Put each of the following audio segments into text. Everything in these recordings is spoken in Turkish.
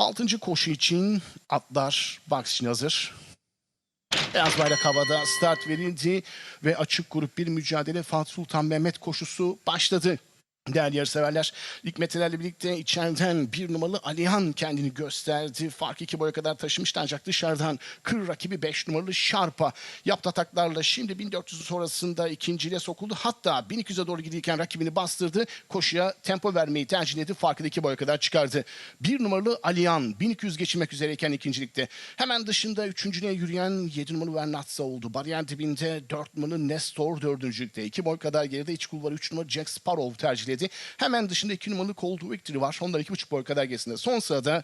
Altıncı koşu için atlar box için hazır. Beyaz bayrak havada start verildi ve açık grup bir mücadele Fatih Sultan Mehmet koşusu başladı. Değerli yarışseverler, ilk metrelerle birlikte içeriden bir numaralı Alihan kendini gösterdi. Fark iki boya kadar taşımıştı ancak dışarıdan kır rakibi 5 numaralı Şarpa yaptı ataklarla şimdi 1400 sonrasında ikinciliğe sokuldu. Hatta 1200'e doğru giderken rakibini bastırdı. Koşuya tempo vermeyi tercih etti. Farkı iki boya kadar çıkardı. Bir numaralı Alihan 1200 geçirmek üzereyken ikincilikte. Hemen dışında üçüncülüğe yürüyen 7 numaralı Vernatsa oldu. Bariyer dibinde 4 numaralı Nestor dördüncülükte. İki boy kadar geride iç kulvarı 3 numaralı Jack Sparrow tercihledi. Hemen dışında 2 numaralı Cold Victory var. Onlar 2,5 boy kadar gerisinde. Son sırada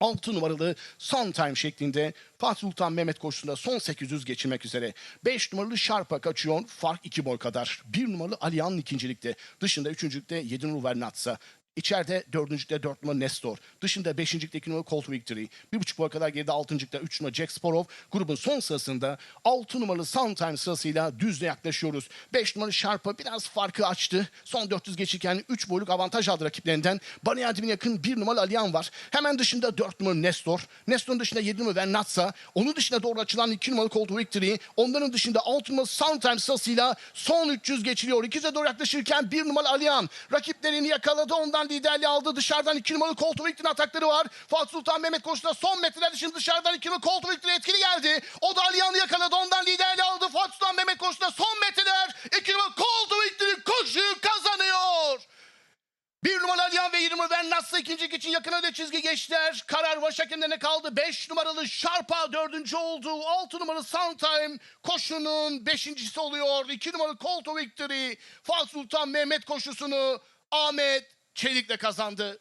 6 numaralı son time şeklinde Fatih Sultan Mehmet koşusunda son 800 geçirmek üzere. 5 numaralı Şarpa kaçıyor. Fark 2 boy kadar. 1 numaralı Aliyan ikincilikte. Dışında üçüncülükte 7 numaralı Vernatsa. İçeride dördüncülükte 4 numaralı Nestor. Dışında beşincilikte 2 numaralı Colt Victory. Bir buçuk boy kadar geride altıncılıkta 3 numaralı Jack Sporov. Grubun son sırasında 6 numaralı Soundtime sırasıyla düzle yaklaşıyoruz. 5 numaralı Sharp'a biraz farkı açtı. Son 400 geçirken 3 boyluk avantaj aldı rakiplerinden. Bana dibine yakın 1 numaralı Aliyan var. Hemen dışında 4 numaralı Nestor. Nestor'un dışında 7 numaralı Vernatsa. Onun dışında doğru açılan 2 numaralı Colt Victory. Onların dışında 6 numaralı Soundtime sırasıyla son 300 geçiliyor. İkize doğru yaklaşırken 1 numaralı Aliyan. Rakiplerini yakaladı. Ondan liderliği aldı. Dışarıdan 2 numaralı Colt Victory'nin atakları var. Fatih Sultan Mehmet koşusunda son metreler dışında dışarıdan 2 numaralı Colt Victory etkili geldi. O da Aliyan'ı yakaladı. Ondan liderliği aldı. Fatih Sultan Mehmet koşusunda son metreler 2 numaralı Colt Victory koşuyu kazanıyor. Bir numaralı Aliyan ve 20 numaralı Vernatsa ikinci için yakına da çizgi geçtiler. Karar baş hakemlerine kaldı. 5 numaralı Şarpa dördüncü oldu. 6 numaralı Soundtime koşunun beşincisi oluyor. 2 numaralı Colt Victory Fatih Sultan Mehmet koşusunu Ahmet Çelik'le kazandı.